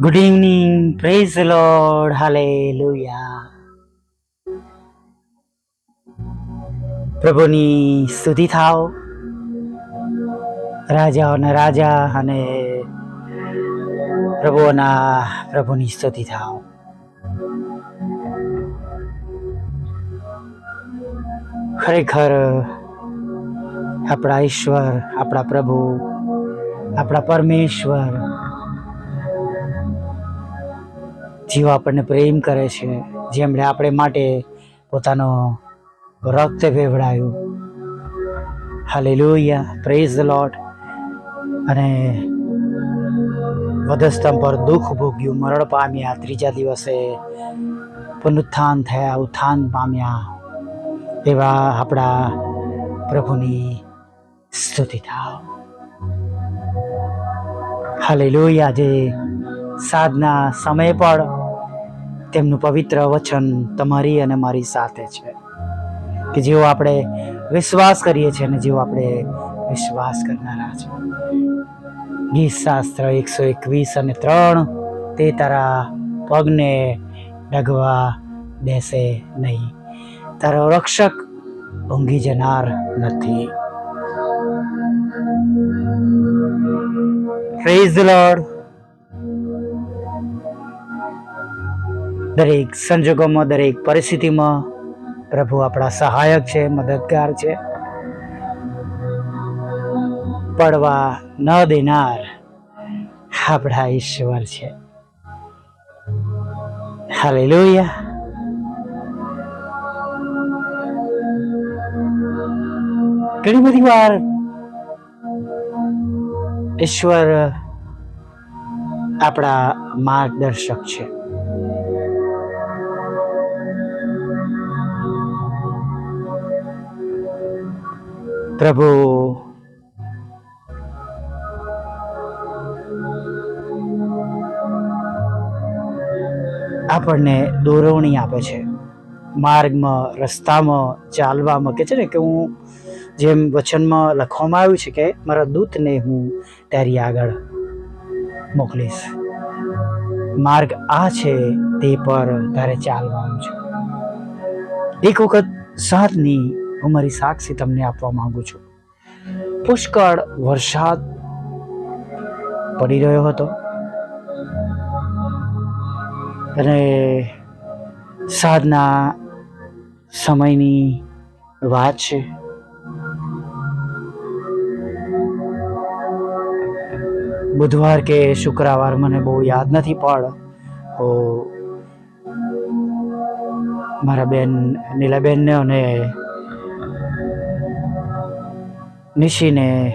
Good evening praise lord હાલે લુયા પ્રભુની સ્તુતિ થાવ રાજાઓના રાજા અને પ્રભુઓના પ્રભુની સ્તુતિ થાવ ખરેખર આપણા ઈશ્વર, આપણા પ્રભુ, આપણા પરમેશ્વર જેઓ આપણને પ્રેમ કરે છે, જેમણે આપણે માટે પોતાનો રક્ત વેવડાયું હાલે લોહિયા પ્રેઝ ધ લોટ અને વધસ્તંભ પર દુઃખ ભોગ્યું, મરણ પામ્યા, ત્રીજા દિવસે પુનરુત્થાન થયા, ઉત્થાન પામ્યા. એવા આપણા પ્રભુની સ્તુતિ થાવ. હાલે લોહિયા જે સાધના સમય પણ તેમનું પવિત્ર વચન તમારી અને મારી સાથે છે. કે જેઓ આપણે વિશ્વાસ કરીએ છીએ અને જેઓ આપણે વિશ્વાસ કરનારા છે. ગીત શાસ્ત્ર એકસો એકવીસ અને ત્રણ, તે તારા પગને ડગવા દેશે નહીં. તારો રક્ષક ઊંઘી જનાર નથી. પ્રેઝ લોર્ડ દરેક સંજોગોમાં, દરેક પરિસ્થિતિમાં પ્રભુ આપણા સહાયક છે, મદદગાર છે. પડવા ન દેનાર આપણા ઈશ્વર છે. હાલે લોહિયા ઘણી બધી વાર ઈશ્વર આપણા માર્ગદર્શક છે. પ્રભુ. આપણને દોરવણી આપે છે. માર્ગમાં, રસ્તામાં, ચાલવામાં. કે છે ને કે હું જેમ વચનમાં લખવામાં આવ્યું છે કે મારા દૂતને હું તારી આગળ મોકલીશ. માર્ગ આ છે તે પર તારે ચાલવાનું છે. એક વખત સાતની હું મારી સાક્ષી તમને આપવા માંગુ છું. પુષ્કળ વરસાદ પડી રહ્યો હતો. અને સાંજના સમયની વાત છે. બુધવાર કે શુક્રવાર મને બહુ યાદ નથી, પણ મારા બેન, નીલાબેનને અને નિશીને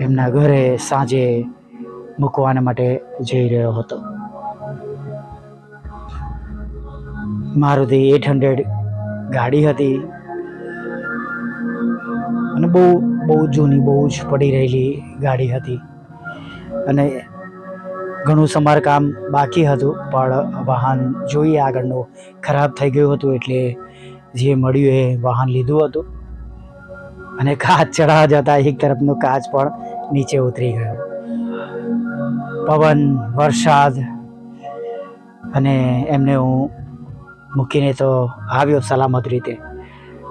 એમના ઘરે સાંજે મૂકવાના માટે જઈ રહ્યો હતો. મારુતિ એટ હંડ્રેડ ગાડી હતી. અને બહુ બહુ જૂની, બહુ જ પડી રહેલી ગાડી હતી. અને ઘણું સમારકામ બાકી હતું, પણ વાહન જોઈએ આગળનું ખરાબ થઈ ગયું હતું, એટલે જે મળ્યું એ વાહન લીધું હતું. અને કાચ ચડાવવા જતા એક તરફનો કાચ પણ નીચે ઉતરી ગયો. પવન, વરસાદ અને એમને હું મૂકીને તો આવ્યો સલામત રીતે.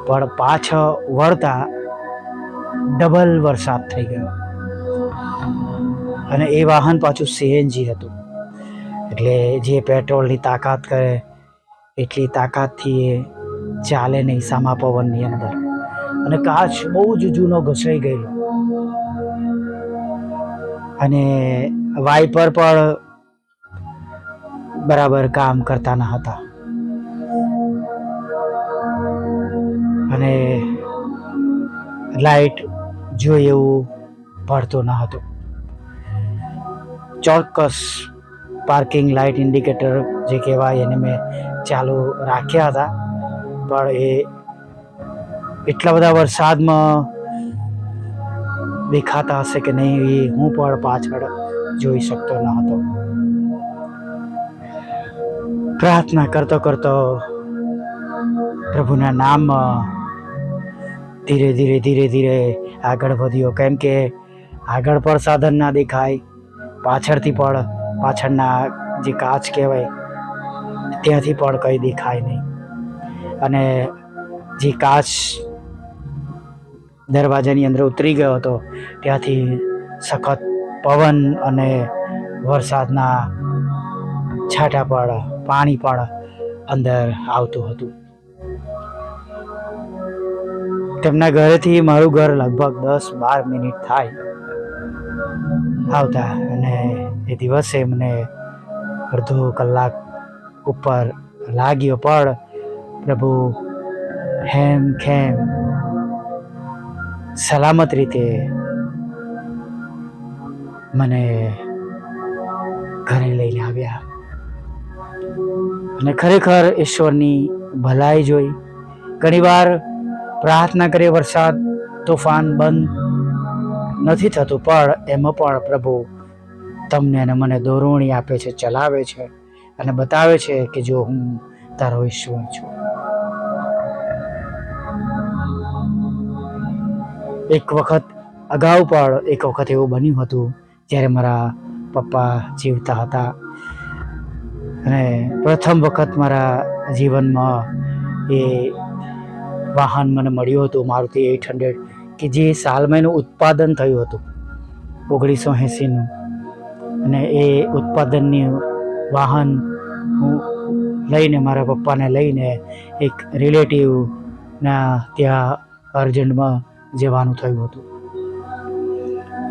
પણ પાછળ વળતા ડબલ વરસાદ થઈ ગયો. અને એ વાહન પાછું સીએનજી હતું. એટલે જે પેટ્રોલની તાકાત કરે, એટલી તાકાતથી એ ચાલે નહીં સામા પવનની અંદર. અને કાચ બહુ જ જૂનો ઘસાઈ ગયેલો. અને વાઇપર પણ બરાબર કામ કરતા ન હતા. અને લાઈટ જોઈએ એવું પડતો ન હતું. ચોક્કસ પાર્કિંગ લાઇટ ઇન્ડિકેટર જે કહેવાય એને મેં ચાલુ રાખ્યા હતા. પણ એ એટલા બધા વરસાદમાં દેખાતા હશે કે નહીં એ હું પણ પાછળ જોઈ શકતો ન હતો. પ્રાર્થના કરતો કરતો પ્રભુના નામમાં ધીરે ધીરે ધીરે ધીરે આગળ વધ્યો. કેમ કે આગળ પણ સાધન ના દેખાય, પાછળથી પણ પાછળના જે કાચ કહેવાય, ત્યાંથી પણ કંઈ દેખાય નહીં. અને જે કાચ દરવાજાની અંદર ઉતરી ગયો હતો. ત્યાંથી સખત પવન અને વરસાદના છાંટા પણ પાણી પણ અંદર આવતું હતું. તેમના ઘરેથી મારું ઘર લગભગ દસ બાર મિનિટ થાય આવતા અને એ દિવસે મને અડધો કલાક ઉપર લાગ્યો પણ પ્રભુ હેમ ખેમ સલામત રીતે મને ઘરે લઈને આવ્યા. અને ખરેખર ઈશ્વરની ભલાઈ જોઈ. ઘણીવાર પ્રાર્થના કરીએ, વરસાદ, તોફાન બંધ નથી થતું, પણ એમાં પણ પ્રભુ તમને અને મને દોરવણી આપે છે, ચલાવે છે અને બતાવે છે કે જો હું તારો ઈશ્વર છું. એક વખત અગાઉ પણ એક વખત એવું બન્યું હતું, જ્યારે મારા પપ્પા જીવતા હતા. અને પ્રથમ વખત મારા જીવનમાં એ વાહન મને મળ્યું હતું, મારુતિ એઇટ હંડ્રેડ, કે જે સાલમાં એનું ઉત્પાદન થયું હતું, ઓગણીસો એંસીનું. અને એ ઉત્પાદનની વાહન હું લઈને, મારા પપ્પાને લઈને એક રિલેટિવના ત્યાં અર્જન્ટમાં જવાનું થયું હતું.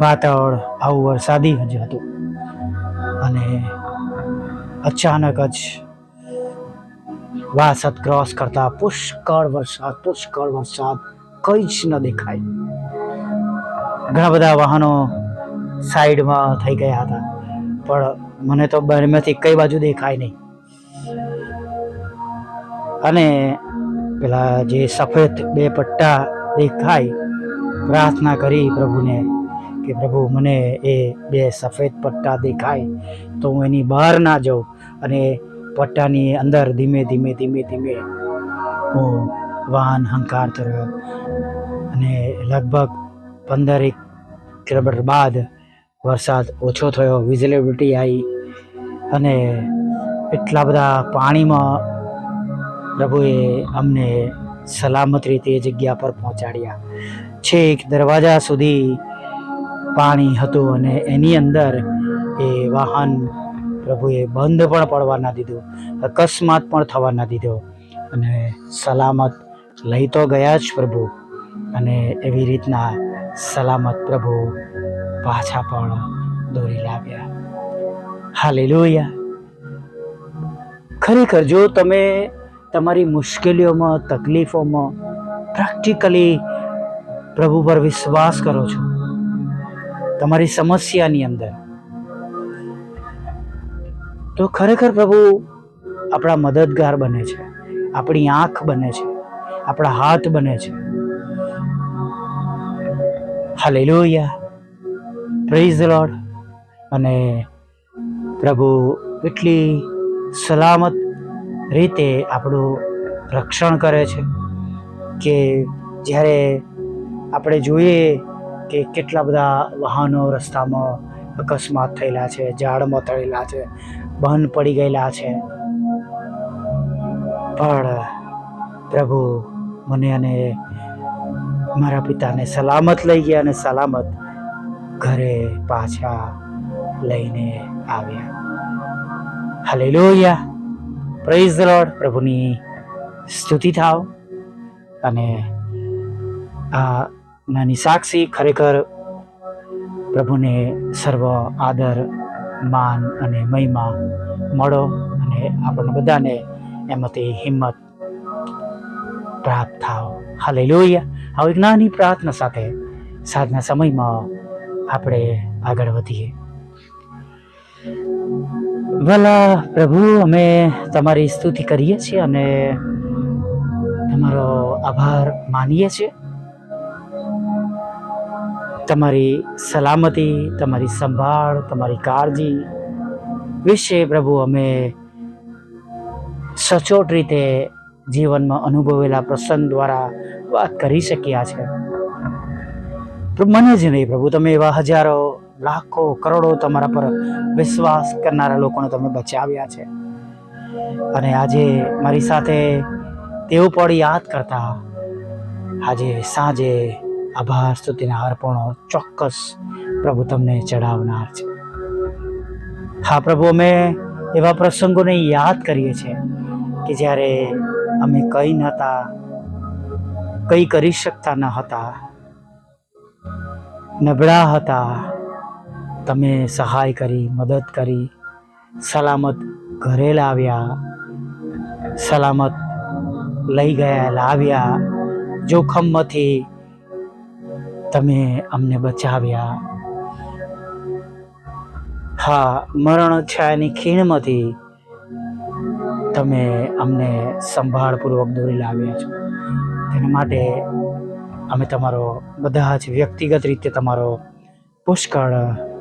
વાતાવરણ, આવું વરસાદી જ હતું. અને અચાનક જ વાસદ ક્રોસ કરતા પુષ્કળ વરસાદ પુષ્કળ વરસાદ, કંઈ જ ન દેખાય. ઘણા બધા વાહનો સાઈડમાં થઈ ગયા હતા. પણ મને તો બંનેમાંથી કઈ બાજુ દેખાય નહીં. અને પેલા જે સફેદ બે પટ્ટા દેખાય પ્રાર્થના કરી પ્રભુને કે પ્રભુ મને એ બે સફેદ પટ્ટા દેખાય તો હું એની બહાર ના જાઉં અને પટ્ટાની અંદર ધીમે ધીમે ધીમે ધીમે હું વાહન હંકારતો રહ્યો અને લગભગ પંદરેક કિલોમીટર બાદ વરસાદ ઓછો થયો વિઝિબિલિટી આવી અને એટલા બધા પાણીમાં પ્રભુએ અમને સલામત રીતે એ જગ્યા પર પહોંચાડ્યા. છેક દરવાજા સુધી પાણી હતું અને એની અંદર એ વાહન પ્રભુએ બંધ પણ પડવા ના દીધું, અકસ્માત પણ થવા ના દીધો અને સલામત લઈ તો ગયા જ પ્રભુ અને એવી રીતના સલામત પ્રભુ પાછા પણ દોરી લાવ્યા. હાલેલુયા. ખરેખર જો તમે તમારી મુશ્કેલીઓમાં, તકલીફોમાં પ્રેક્ટિકલી પ્રભુ પર વિશ્વાસ કરો છો. તમારી સમસ્યાની અંદર. તો ખરેખર પ્રભુ આપણા મદદગાર બને છે. આપણી આંખ બને છે. આપણા હાથ બને છે. હાલેલુયા પ્રેઝ લોર્ડ અને પ્રભુ એટલી સલામત રીતે આપણું રક્ષણ કરે છે કે જ્યારે આપણે જોઈએ કે કેટલા બધા વાહનો રસ્તામાં અકસ્માત થયેલા છે, ઝાડમાં થયેલા છે, બંધ પડી ગયેલા છે. પણ પ્રભુ મને અને મારા પિતાને સલામત લઈ ગયા અને સલામત ઘરે પાછા લઈને આવ્યા. હાલેલુયા પ્રેઝ ધ લોર્ડ પ્રભુની સ્તુતિ થાવ. અને આ નાની સાક્ષી ખરેખર પ્રભુને સર્વ આદર, માન અને મહિમા મળો અને આપણને બધાને એમાંથી હિંમત પ્રાપ્ત થાવ. હાલે લોહિયા હવે એક નાની પ્રાર્થના સાથે સાંજના સમયમાં આપણે આગળ વધીએ. ભલા પ્રભુ, અમે તમારી સ્તુતિ કરીએ છીએ અને તમારો આભાર માનીએ છીએ. તમારી સલામતી, તમારી સંભાળ, તમારી કાળજી વિશે પ્રભુ અમે સચોટ રીતે જીવનમાં અનુભવેલા પ્રસંગ દ્વારા વાત કરી શક્યા છે. મને જ નહીં પ્રભુ, તમે એવા હજારો, લાખો, કરોડો તમારા પર વિશ્વાસ કરનારા લોકોને તમે બચાવ્યા છે. અને આજે મારી સાથે તેઓ પણ યાદ કરતા, આજે સાંજે આભાર, સ્તુતિના અર્પણો, ચોક્કસ પ્રભુ તમને ચડાવનાર છે. હા, પ્રભુ, અમે એવા પ્રસંગોને યાદ કરીએ છીએ કે જ્યારે અમે કંઈ નહોતા કંઈ કરી શકતા ન હતા, નબળા હતા, તમે સહાય કરી, મદદ કરી, સલામત ઘરે લાવ્યા, સલામત લઈ ગયા, લાવ્યા, જોખમમાંથી તમે અમને બચાવ્યા. હા, મરણ છાયાની ખીણમાંથી તમે અમને સંભાળપૂર્વક દોરી લાવ્યા છો. તેના માટે અમે તમારો બધા જ વ્યક્તિગત રીતે તમારો પુષ્કળ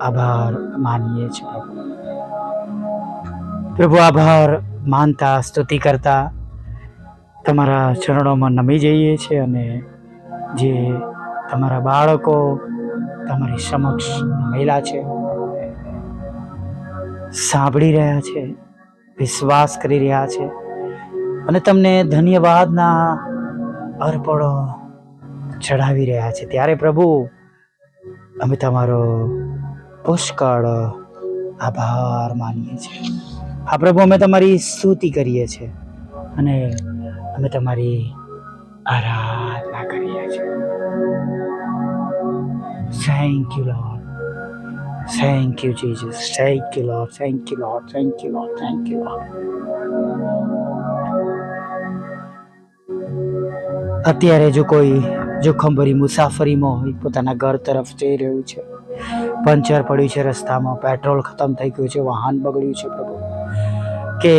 આભાર માનીએ છીએ, પ્રભુ. આભાર માનતા, સ્તુતિ કરતા તમારા ચરણોમાં નમી જઈએ છીએ અને જે તમારા બાળકો તમારી સમક્ષ નમેલા છે. સાંભળી રહ્યા છે, વિશ્વાસ કરી રહ્યા છે. અને તમને ધન્યવાદના અર્પણો ચડાવી રહ્યા છે. ત્યારે પ્રભુ, અમે તમારો પુષ્કળ આભાર માનીએ છીએ. હા, પ્રભુ, અમે તમારી સ્તુતિ કરીએ છીએ અને અમે તમારી આરાધના કરીએ છીએ. Thank you Lord. Thank you Jesus. Thank you, Lord. Thank you, Lord. Thank you Lord. Thank you, Lord. અત્યારે જો કોઈ જોખમભરી મુસાફરીમાં હોય પોતાના ઘર તરફ જઈ રહ્યું છે પંચર પડ્યું છે રસ્તામાં પેટ્રોલ ખતમ થઈ ગયું છે વાહન બગડ્યું છે પ્રભુ કે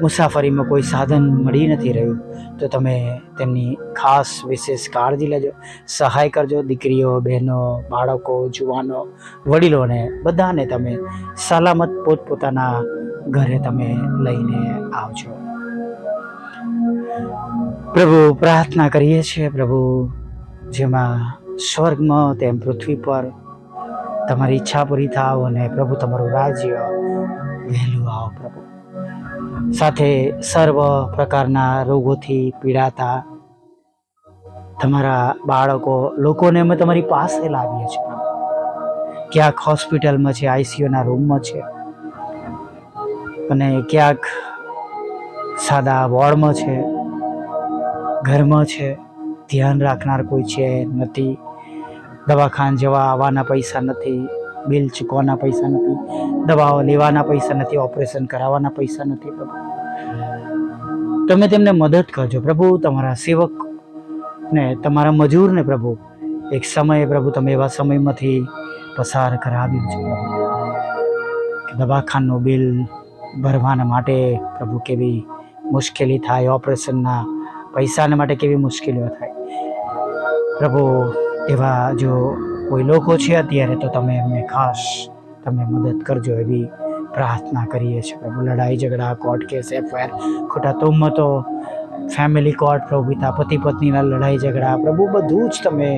મુસાફરીમાં કોઈ સાધન મળી નથી રહ્યું, તો તમે તેમની ખાસ વિશેષ કાળજી લેજો. સહાય કરજો દીકરીઓ, બહેનો, બાળકો, જુવાનો, વડીલોને, બધાને તમે સલામત પોતપોતાના ઘરે તમે લઈને આવજો. પ્રભુ પ્રાર્થના કરીએ છીએ, પ્રભુ, જેમાં સ્વર્ગમાં તેમ પૃથ્વી પર તમારી ઈચ્છા પૂરી થાવ અને પ્રભુ, તમારું રાજ્ય વહેલું આવો પ્રભુ. સાથે સર્વ પ્રકારના રોગોથી પીડાતા તમારા બાળકો, લોકોને અમે તમારી પાસે લાવીએ છીએ. ક્યાંક હોસ્પિટલમાં છે, આઈસીયુના રૂમમાં છે. અને ક્યાંક સાદા વોર્ડમાં છે, ઘરમાં છે. ધ્યાન રાખનાર કોઈ છે નથી. દવાખાન જવા આવવાના પૈસા નથી. બિલ ચૂકવાના પૈસા નથી, દવાઓ લેવાના પૈસા નથી, ઓપરેશન કરાવવાના પૈસા નથી, પ્રભુ. તમે તેમને મદદ કરજો, પ્રભુ, તમારા સેવક ને તમારા મજૂરને, પ્રભુ, એક સમયે, પ્રભુ, તમે એવા સમયમાંથી પસાર કરાવ્યું છે દવાખાનું બિલ ભરવાના માટે, પ્રભુ, કેવી મુશ્કેલી થાય, ઓપરેશનના પૈસાના માટે કેવી મુશ્કેલીઓ થાય. પ્રભુ, એવા જો કોઈ લોકો છે અત્યારે, તો તમે એમને ખાસ તમે મદદ કરજો એવી પ્રાર્થના કરીએ છીએ. પ્રભુ, લડાઈ, ઝઘડા, કોર્ટ કેસ, એફઆઈઆર, ખોટા તુમતો ફેમિલી કોર્ટ પ્રભુ પિતા, પતિ પત્નીના લડાઈ, ઝઘડા, પ્રભુ બધું જ તમે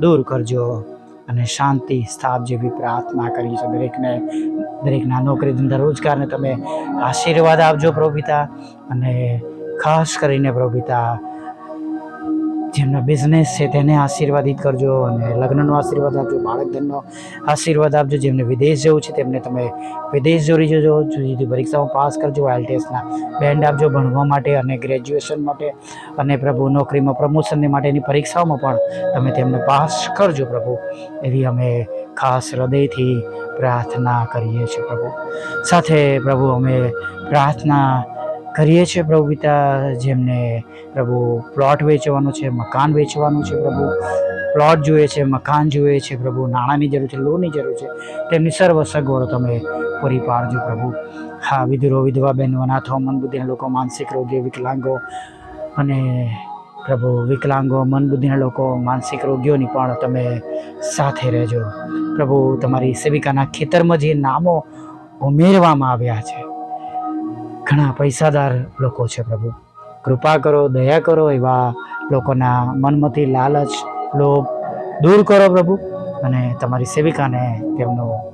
દૂર કરજો અને શાંતિ સ્થાપ જેવી પ્રાર્થના કરી છે. દરેકને, દરેકના નોકરી ધંધા રોજગારને તમે આશીર્વાદ આપજો પ્રભુ પિતા અને ખાસ કરીને પ્રભુ પિતા જેમના બિઝનેસ છે તેને આશીર્વાદિત કરજો અને લગ્નનો આશીર્વાદ આપજો બાળક ધનનો આશીર્વાદ આપજો, જેમને વિદેશ જવું છે તેમને તમે વિદેશ જોડી જજો જુદી જુદી પરીક્ષામાં પાસ કરજો, આઈએલટીએસના બેન્ડ આપજો ભણવા માટે અને ગ્રેજ્યુએશન માટે અને પ્રભુ નોકરીમાં પ્રમોશનની માટેની પરીક્ષાઓમાં પણ તમે તેમને પાસ કરજો પ્રભુ. એવી અમે ખાસ હૃદયથી પ્રાર્થના કરીએ છીએ પ્રભુ. સાથે પ્રભુ અમે પ્રાર્થના કરીએ છીએ પ્રભુ પિતા, જેમને પ્રભુ પ્લોટ વેચવાનો છે, મકાન વેચવાનું છે પ્રભુ. પ્લોટ જોઈએ છે, મકાન જોઈએ છે પ્રભુ, નાણાંની જરૂર છે, લોનની જરૂર છે. તેમની સર્વ સગવડો તમે પૂરી પાડજો પ્રભુ. હા, વિધુરો, વિધવા બહેનો અનાથો મન બુદ્ધિના લોકો, માનસિક રોગીઓ વિકલાંગો અને પ્રભુ, વિકલાંગો મન બુદ્ધિના લોકો, માનસિક રોગીઓની પણ તમે સાથે રહેજો. પ્રભુ, તમારી સેવિકાના ખેતરમાં જે નામો ઉમેરવામાં આવ્યા છે ઘણા પૈસાદાર લોકો છે પ્રભુ. કૃપા કરો, દયા કરો એવા લોકોના મનમાંથી લાલચ, લોભ દૂર કરો પ્રભુ. અને તમારી સેવિકાને તેમનો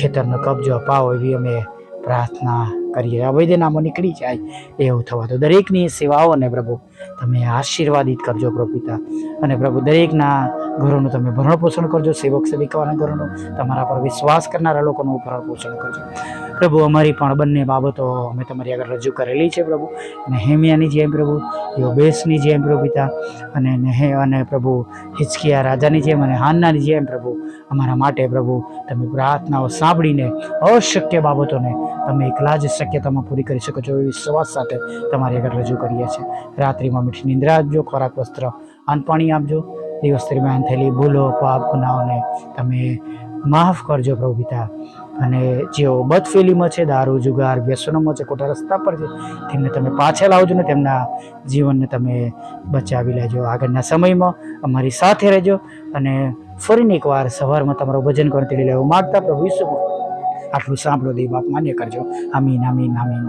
ખેતરનો કબજો અપાવો એવી અમે પ્રાર્થના કરીએ. અવૈધ નામો નીકળી જાય એવું થવા તો દરેકની સેવાઓને પ્રભુ, તમે આશીર્વાદિત કરજો પ્રભુ પિતા. અને પ્રભુ, દરેકના ઘરોનું તમે ભરણ પોષણ કરજો, સેવક સેવિકાઓના ઘરોનું. તમારા પર વિશ્વાસ કરનારા લોકોનું ભરણ પોષણ કરજો. પ્રભુ, અમારી પણ બંને બાબતો અમે તમારી આગળ રજૂ કરેલી છે પ્રભુ. નેહેમિયાની જેમ પ્રભુ યોબેશની જેમ પ્રભુ પિતા, અને નેહે, અને પ્રભુ હિચકિયા રાજાની જેમ અને હાન્નાની જેમ પ્રભુ. અમારા માટે પ્રભુ, તમે પ્રાર્થનાઓ સાંભળીને અશક્ય બાબતોને તમે એકલા જ શક્યતામાં પૂરી કરી શકો છો એવી વિશ્વાસ સાથે તમારી આગળ રજૂ કરીએ છીએ. રાત્રિમાં મીઠી નિંદ્રા આપજો, ખોરાક, વસ્ત્ર અન્ન પાણી આપજો. દિવસ દરમિયાન થયેલી ભૂલો, પાપ, ગુનાઓને તમે માફ કરજો પ્રભુ પિતા. અને જેઓ બદફેલીમાં છે, દારૂ, જુગાર, વ્યસનોમાં છે, ખોટા રસ્તા પર છે, તેમને તમે પાછા લાવજો ને તેમના જીવનને તમે બચાવી લેજો. આગળના સમયમાં અમારી સાથે રહેજો અને ફરીને એકવાર સવારમાં તમારું ભજન કરતી લેવું માગતા પ્રભુ ઈસુ આટલું સાંભળો દે બાપ માન્ય કરજો. આમીન આમીન આમીન.